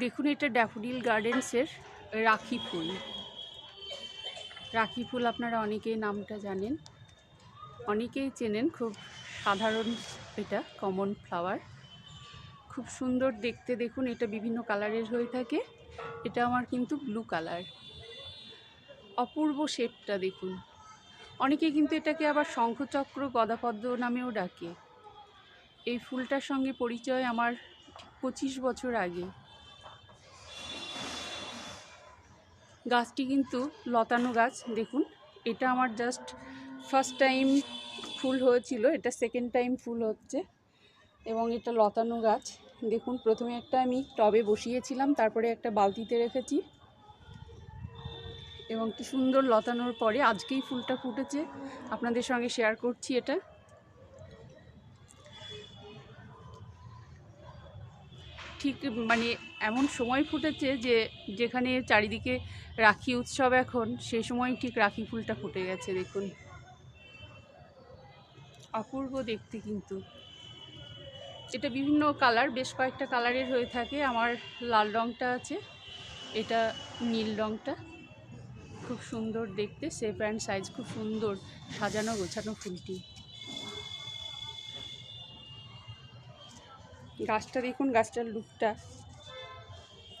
দেখুন, এটা ড্যাফোডিল গার্ডেন্সের রাখি ফুল। রাখি ফুল আপনারা অনেকেই নামটা জানেন, অনেকেই চেনেন, খুব সাধারণ এটা কমন ফ্লাওয়ার খুব সুন্দর দেখতে দেখুন, এটা বিভিন্ন কালারের হয়ে থাকে। এটা আমার কিন্তু ব্লু কালার অপূর্ব শেডটা দেখুন। অনেকে কিন্তু এটাকে আবার শঙ্খচক্র গদাপদ্ম নামেও ডাকে। এই ফুলটার সঙ্গে পরিচয় আমার পঁচিশ বছর আগে। গাছটি কিন্তু লতানো গাছ, দেখুন। এটা আমার জাস্ট ফার্স্ট টাইম ফুল হয়েছিল, এটা সেকেন্ড টাইম ফুল হচ্ছে এবং এটা লতানো গাছ। দেখুন, প্রথমে একটা আমি টবে বসিয়েছিলাম, তারপরে একটা বালতিতে রেখেছি এবং কি সুন্দর লতানোর পরে আজকেই ফুলটা ফুটেছে। আপনাদের সঙ্গে শেয়ার করছি এটা। ঠিক মানে এমন সময় ফুটেছে যে যেখানে চারিদিকে রাখি উৎসব এখন সেই সময় ঠিক রাখি ফুলটা ফুটে গেছে, দেখুন। অপূর্ব দেখতে কিন্তু। এটা বিভিন্ন কালার, বেশ কয়েকটা কালারের হয়ে থাকে। আমার লাল রঙটা আছে, এটা নীল রঙটা খুব সুন্দর দেখতে শেপ অ্যান্ড সাইজ খুব সুন্দর সাজানো গোছানো ফুলটি। গাছটা দেখুন, গাছটার লুকটা।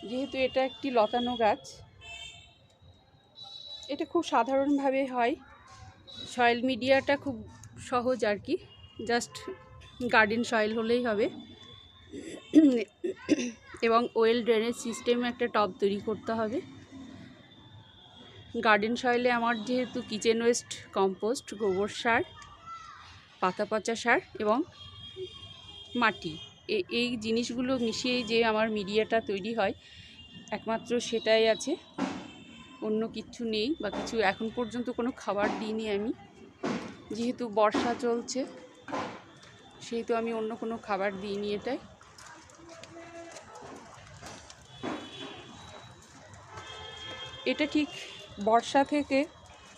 যেহেতু এটা একটি লতানো গাছ, এটা খুব সাধারণভাবে হয়। সয়েল মিডিয়াটা খুব সহজ আর কি জাস্ট গার্ডেন সয়েল হলেই হবে। এবং ওয়েল ড্রেনেজ সিস্টেম একটা টব তৈরি করতে হবে। গার্ডেন সয়েলে আমার যেহেতু কিচেন ওয়েস্ট কম্পোস্ট গোবর সার, পাতা পচা সার এবং মাটি। এই জিনিসগুলো মিশিয়েই যে আমার মিডিয়াটা তৈরি হয়, একমাত্র সেটাই আছে। অন্য কিছু নেই বা কিছু এখন পর্যন্ত কোনো খাবার দিইনি আমি। যেহেতু বর্ষা চলছে সেহেতু আমি অন্য কোনো খাবার দিইনি এটাই। এটা ঠিক বর্ষা থেকে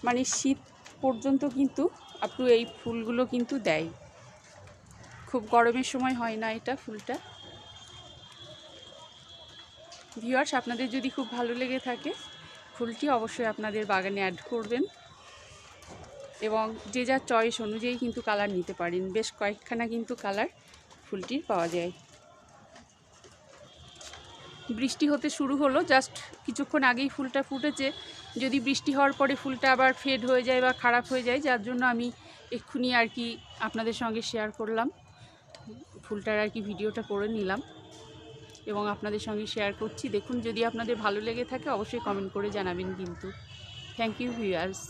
মানে শীত পর্যন্ত কিন্তু আপটু এই ফুলগুলো কিন্তু দেয়। খুব গরমের সময় হয় না এটা ফুলটা। ভিওয়ার্স আপনাদের যদি খুব ভালো লেগে থাকে, ফুলটি অবশ্যই আপনাদের বাগানে অ্যাড করবেন। এবং যে যার চয়েস অনুযায়ী কিন্তু কালার নিতে পারেন। বেশ কয়েকখানা কিন্তু কালার ফুলটির পাওয়া যায়। বৃষ্টি হতে শুরু হলো জাস্ট কিছুক্ষণ আগেই ফুলটা ফুটেছে। যদি বৃষ্টি হওয়ার পরে ফুলটা আবার ফেড হয়ে যায় বা খারাপ হয়ে যায়, যার জন্য আমি এক্ষুনি আর কি আপনাদের সঙ্গে শেয়ার করলাম। ফুলটার আর কি ভিডিওটা করে নিলাম এবং আপনাদের সঙ্গে শেয়ার করছি। দেখুন, যদি আপনাদের ভালো লেগে থাকে, অবশ্যই কমেন্ট করে জানাবেন কিন্তু। থ্যাংক ইউ ভিউয়ার্স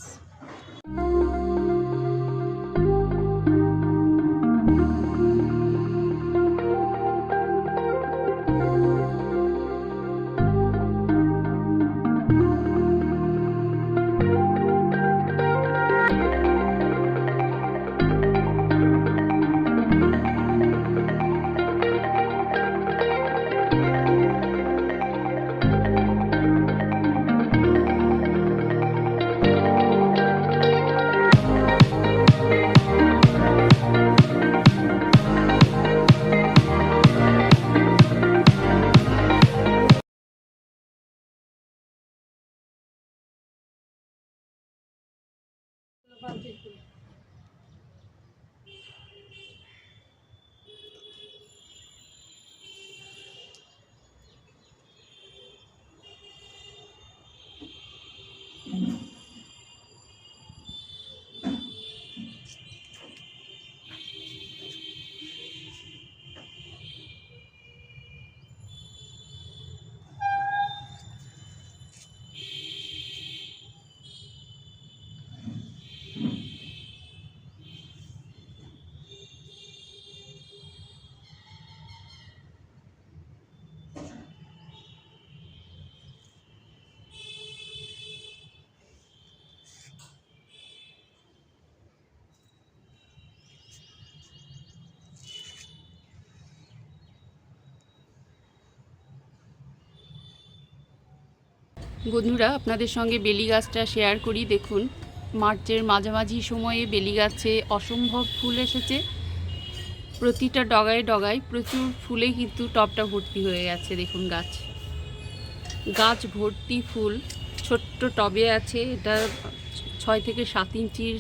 বন্ধুরা, আপনাদের সঙ্গে বেলি গাছটা শেয়ার করি। দেখুন, মার্চের মাঝামাঝি সময়ে বেলি গাছে অসম্ভব ফুল এসেছে। প্রতিটা ডগায় ডগায় প্রচুর ফুলে কিন্তু টপটা ভর্তি হয়ে গেছে, দেখুন গাছ। গাছ ভর্তি ফুল, ছোট্ট টবে আছে, এটা ছয় থেকে সাত ইঞ্চির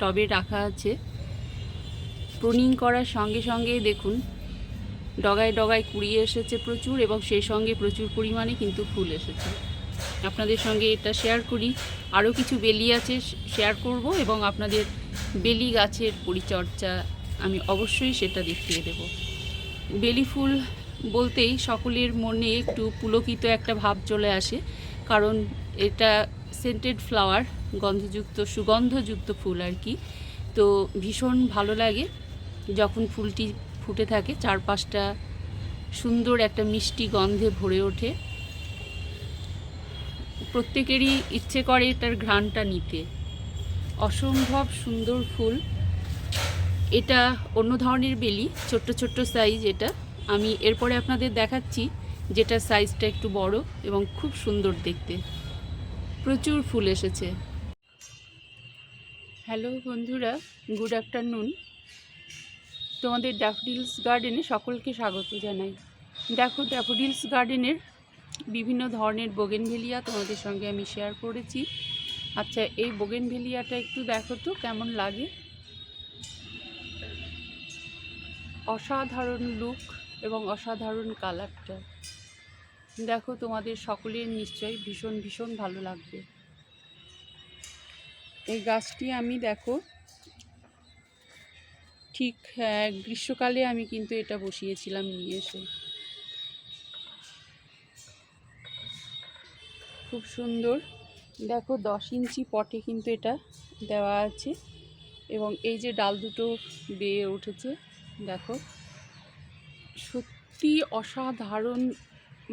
টবে রাখা আছে। প্রনিং করার সঙ্গে সঙ্গে দেখুন, ডগায় ডগায় কুড়িয়ে এসেছে প্রচুর এবং সেই সঙ্গে প্রচুর পরিমাণে কিন্তু ফুল এসেছে। আপনাদের সঙ্গে এটা শেয়ার করি। আরও কিছু বেলি আছে শেয়ার করব এবং আপনাদের বেলি গাছের পরিচর্যা আমি অবশ্যই সেটা দেখিয়ে দেব। বেলি ফুল বলতেই সকলের মনে একটু পুলকিত একটা ভাব চলে আসে, কারণ এটা সেন্টেড ফ্লাওয়ার গন্ধযুক্ত, সুগন্ধযুক্ত ফুল আর কি। তো ভীষণ ভালো লাগে যখন ফুলটি ফুটে থাকে, চারপাশটা সুন্দর একটা মিষ্টি গন্ধে ভরে ওঠে। প্রত্যেকেরই ইচ্ছে করে এটার ঘ্রাণটা নিতে। অসম্ভব সুন্দর ফুল। এটা অন্য ধরনের বেলি, ছোট্ট ছোট্ট সাইজ এটা। আমি এরপরে আপনাদের দেখাচ্ছি যেটা সাইজটা একটু বড় এবং খুব সুন্দর দেখতে। প্রচুর ফুল এসেছে। হ্যালো বন্ধুরা গুড আফটারনুন তোমাদের ড্যাফডিলস গার্ডেনে সকলকে স্বাগত জানাই। দেখো ড্যাফোডিলস গার্ডেনের বিভিন্ন ধরনের বোগেনভেলিয়া তোমাদের সঙ্গে আমি শেয়ার করেছি। আচ্ছা এই বোগেনভেলিয়াটা একটু দেখো তো, কেমন লাগে? অসাধারণ লুক এবং অসাধারণ কালারটা দেখো, তোমাদের সকলের নিশ্চয়ই ভীষণ ভীষণ ভালো লাগবে। এই গাছটি আমি দেখো, ঠিক গ্রীষ্মকালে আমি কিন্তু এটা বসিয়েছিলাম নিয়ে এসে। খুব সুন্দর। দেখো দশ ইঞ্চি পটে কিন্তু এটা দেওয়া আছে এবং এই যে ডাল দুটো বেয়ে উঠেছে, দেখো। সত্যি অসাধারণ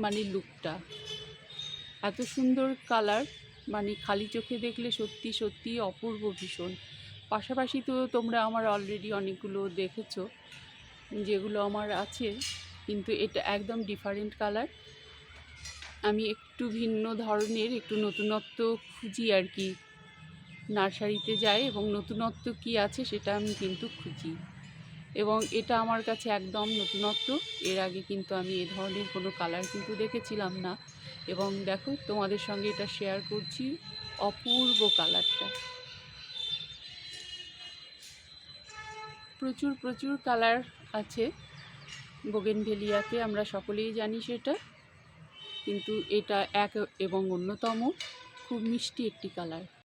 মানে লুকটা। এত সুন্দর কালার মানে খালি চোখে দেখলে সত্যি সত্যি অপূর্ব ভীষণ। পাশাপাশি তো তোমরা আমার অলরেডি অনেকগুলো দেখেছ, যেগুলো আমার আছে, কিন্তু এটা একদম ডিফারেন্ট কালার আমি একটু ভিন্ন ধরনের, একটু নতুনত্ব খুঁজি আর কি। নার্সারিতে যাই এবং নতুনত্ব কি আছে সেটা আমি কিন্তু খুঁজি। এবং এটা আমার কাছে একদম নতুনত্ব। এর আগে কিন্তু আমি এ ধরনের কোনো কালার কিন্তু দেখেছিলাম না। এবং দেখো, তোমাদের সঙ্গে এটা শেয়ার করছি অপূর্ব কালারটা প্রচুর প্রচুর কালার আছে। বোগেনভেলিয়াতে আমরা সকলেই জানি সেটা। কিন্তু এটা এক এবং অন্যতম। খুব মিষ্টি একটি কালার।